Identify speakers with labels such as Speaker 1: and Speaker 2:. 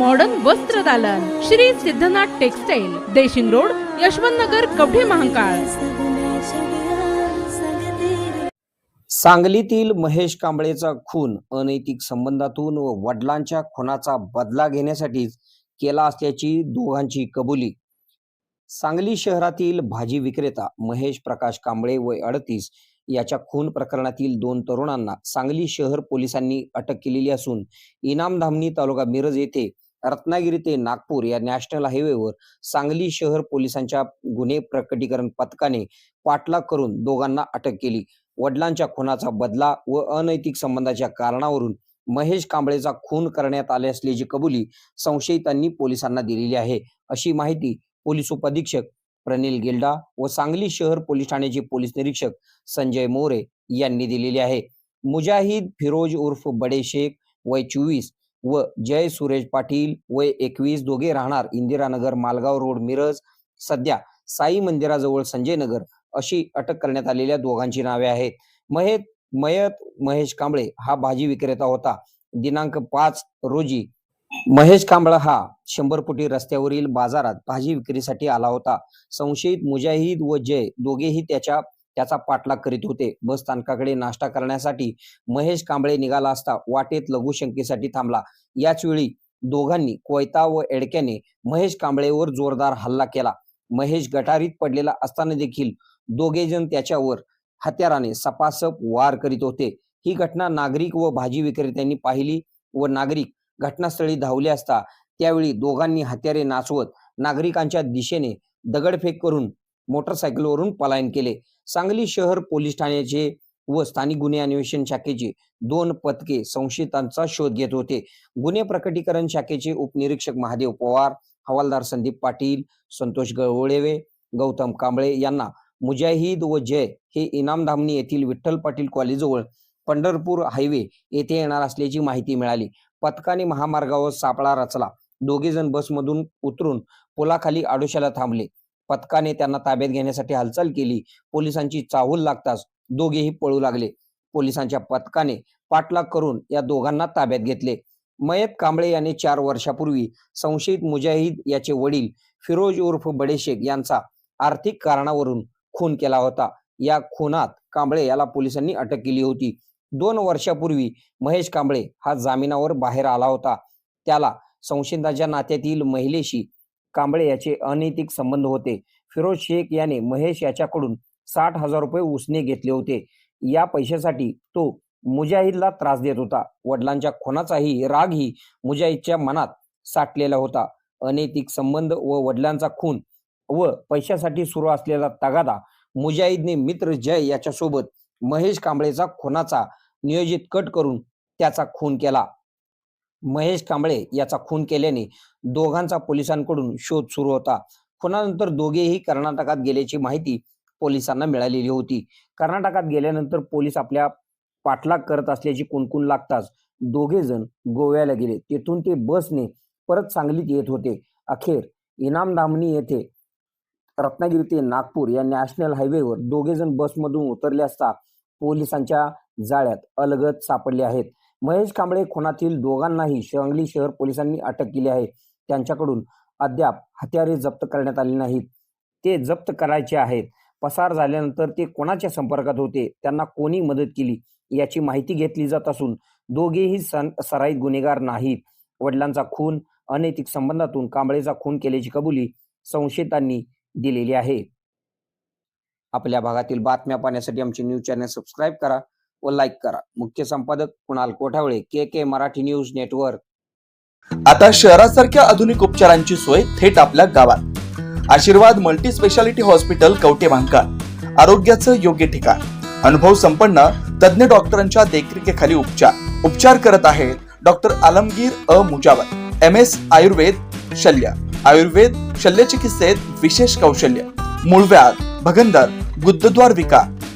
Speaker 1: Modern वस्त्र दालन. Shri Siddhanath textile Deshing road Yashwant Nagar Kavathe Mahakal.
Speaker 2: सांगलीतील महेश कांबळेचा खून अनैतिक संबंधातून व वडिलांच्या खुनाचा बदला घेण्यासाठीच केला असल्याची दोघांची कबुली. सांगली शहरातील भाजी विक्रेता महेश प्रकाश कांबळे वय अडतीस याच्या खून प्रकरणातील दोन तरुणांना सांगली शहर पोलिसांनी अटक केलेली असून इनामधामणी तालुका मिरज येथे रत्नागिरी ते नागपूर या नॅशनल हायवेवर सांगली शहर पोलिसांच्या गुन्हे प्रकटीकरण पथकाने पाठलाग करून दोघांना अटक केली. वडिलांच्या खुनाचा बदला व अनैतिक संबंधाच्या कारणावरून महेश कांबळेचा खून करण्यात आले असल्याची कबुली संशयितांनी पोलिसांना दिलेली आहे. अशी माहिती पोलीस उपअधीक्षक प्रनिल गिल्डा व सांगली शहर पोलीस ठाण्याचे पोलीस निरीक्षक संजय मोरे यांनी दिलेली आहे. मुजाहिद फिरोज उर्फ बडे शेख वय चोवीस व जय सुरेश पाटील वय एकवीस दोघे राहणार इंदिरानगर मालगाव रोड मिरज. सध्या साई मंदिराजवळ संजय नगर अशी अटक करण्यात आलेल्या दोघांची नावे आहेत. महेत मयत महेश कांबळे हा भाजी विक्रेता होता. दिनांक पाच रोजी महेश कांबळा हा शंभर फुटी रस्त्यावरील बाजारात भाजी विक्रीसाठी आला होता. संशयित मुजाहिद व जय दोघेही त्याच्या त्याचा पाठलाग करीत होते. बस स्थानकाकडे नाश्ता करण्यासाठी महेश कांबळे निघाला असता वाटेत लघुशंकेसाठी थांबला. याच वेळी दोघांनी कोयता व एडक्याने महेश कांबळेवर जोरदार हल्ला केला. महेश गटारीत पडलेला असताना देखील दोघे जण त्याच्यावर हत्याराने सपासप वार करीत होते. ही घटना नागरिक व भाजी विक्रेत्यांनी पाहिली व नागरिक घटनास्थळी धावले असता त्यावेळी दोघांनी हत्यारे नाचवत नागरिकांच्या दिशेने दगडफेक करून मोटरसायकलवरून पलायन केले. सांगली शहर पोलीस ठाण्याचे व स्थानिक गुन्हे अन्वेषण शाखेचे दोन पथके संशयितांचा शोध घेत होते. गुन्हे प्रकटीकरण शाखेचे उपनिरीक्षक महादेव पवार हवालदार संदीप पाटील संतोष गवळेवे गौतम कांबळे यांना मुजाहिद व जय हे इनामधामणी येथील विठ्ठल पाटील कॉलेजजवळ पंढरपूर हायवे येथे येणार असल्याची माहिती मिळाली. पथकाने महामार्गावर सापळा रचला. दोघे जण बसमधून उतरून पुलाखाली आडोशाला थांबले. पथकाने त्यांना ताब्यात घेण्यासाठी हालचाल केली. पोलिसांची चाहूल लागताच दोघेही पळू लागले. पोलिसांच्या पथकाने पाठलाग करून या दोघांना ताब्यात घेतले. मयत कांबळे याने चार वर्षापूर्वी संशयित मुजाहिद याचे वडील फिरोज उर्फ बडेशेख यांचा आर्थिक कारणावरून खून केला होता. या खुनात कांबळे याला पोलिसांनी अटक केली होती. दोन वर्षापूर्वी महेश कांबळे हा जामिनावर बाहेर आला होता. त्याला संशयिताच्या नात्यातील महिलेशी कांबळे याचे अनैतिक संबंध होते. फिरोज शेख याने महेश याच्याकडून साठ हजार रुपये उसने घेतले होते. या पैशासाठी तो मुजाहिदला त्रास देत होता. वडिलांच्या खुनाचाही रागही मुजाहिदच्या मनात साठलेला होता. अनैतिक संबंध व वडिलांचा खून व पैशासाठी सुरू असलेला तगादा मुजाहिदने मित्र जय याच्यासोबत महेश कांबळेचा खुनाचा नियोजित कट करून त्याचा खून केला. महेश कांबळे याचा खून केल्याने दोघांचा पोलिसांकडून शोध सुरू होता. खुनानंतर दोघेही कर्नाटकात गेल्याची माहिती पोलिसांना मिळालेली होती. कर्नाटकात गेल्यानंतर पोलीस आपल्या पाठलाग करत असल्याची कुणकुण लागताच दोघे जण गोव्याला गेले. तेथून ते बसने परत सांगलीत येत होते. अखेर इनामदामणी येथे रत्नागिरी ते नागपूर या नॅशनल हायवेवर दोघे जण बसमधून उतरले असता पोलिसांच्या जाळ्यात अलगद सापडले आहेत. महेश कांबळे खुनातील दोघांनाही सांगली शहर पोलिसांनी अटक केली आहे. त्यांच्याकडून अद्याप हत्यारे जप्त करण्यात आली नाहीत. ते जप्त करायचे आहेत. पसार झाल्यानंतर ते कोणाच्या संपर्कात होते? त्यांना कोणी मदत केली? याची माहिती घेतली जात असून दोघेही सन सराईत गुन्हेगार नाहीत. वडिलांचा खून अनैतिक संबंधातून कांबळेचा खून केल्याची कबुली संशयितांनी दिलेली आहे. आपल्या भागातील बातम्या पाहण्यासाठी आमचे न्यूज चॅनल सबस्क्राईब करा. व लाईक करा. मुख्य संपादक Kunal Kothawale K K Marathi news network
Speaker 3: आता शहरासारख्या आधुनिक उपचारांची सोय थेट आपल्या गावात. Ashirwad multi speciality hospital Kavathe Mahankal आरोग्याचं योग्य ठिकाण. अनुभव संपन्न तज्ञ डॉक्टरांच्या देखरेखीखाली उपचार. उपचार करत आहेत doctor Alamgir A Mujawar M S Ayurveda शल्य. आयुर्वेद शल्य चिकित्सेत विशेष कौशल्य. मूळव्याध भगंदर बुद्धद्वार विकार